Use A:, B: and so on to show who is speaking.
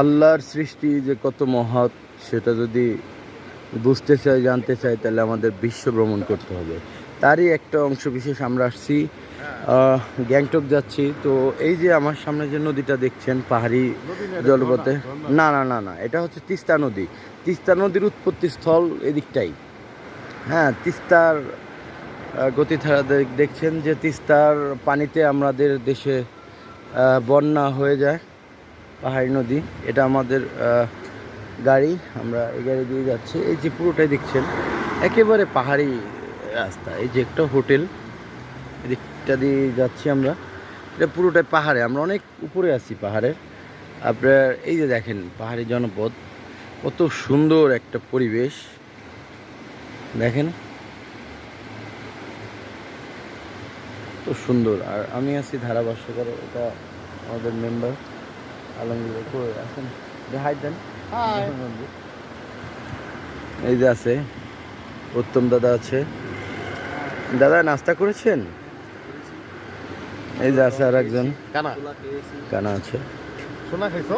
A: আল্লাহর সৃষ্টি যে কত মহৎ, সেটা যদি বুঝতে চাই, জানতে চাই, তাহলে আমাদের বিশ্ব ভ্রমণ করতে হবে। তারই একটা অংশ বিশেষ আমরা আসছি গ্যাংটক যাচ্ছি। তো এই যে আমার সামনে যে নদীটা দেখছেন, পাহাড়ি জলপথে, না না না না, এটা হচ্ছে তিস্তা নদী। তিস্তা নদীর উৎপত্তি স্থল এদিকটাই। হ্যাঁ তিস্তার গতিধারা দেখছেন যে তিস্তার পানিতে আমাদের দেশে বন্যা হয়ে যায়। পাহাড়ি নদী, এটা আমাদের গাড়ি, আমরা এই গাড়ি দিয়ে যাচ্ছি। এই যে পুরোটাই দেখছেন, একেবারে পাহাড়ি রাস্তা, এই যে একটা হোটেল, এদিকটা দিয়ে যাচ্ছি আমরা। এটা পুরোটাই পাহাড়ে, আমরা অনেক উপরে আছি পাহাড়ে। আপনার, এই যে দেখেন, পাহাড়ি জনপদ, কত সুন্দর একটা পরিবেশ। দেখেন তো সুন্দর। আর আমি আছি ধারাভাষ্যকর, এটা আমাদের মেম্বার কই আছেন হাই দেন এই যে আছে উত্তম দাদা আছে। দাদা নাস্তা করেছেন? এই যে আছে আর একজন
B: কানা।
A: কানা আছে।
B: শোনা খাইছো?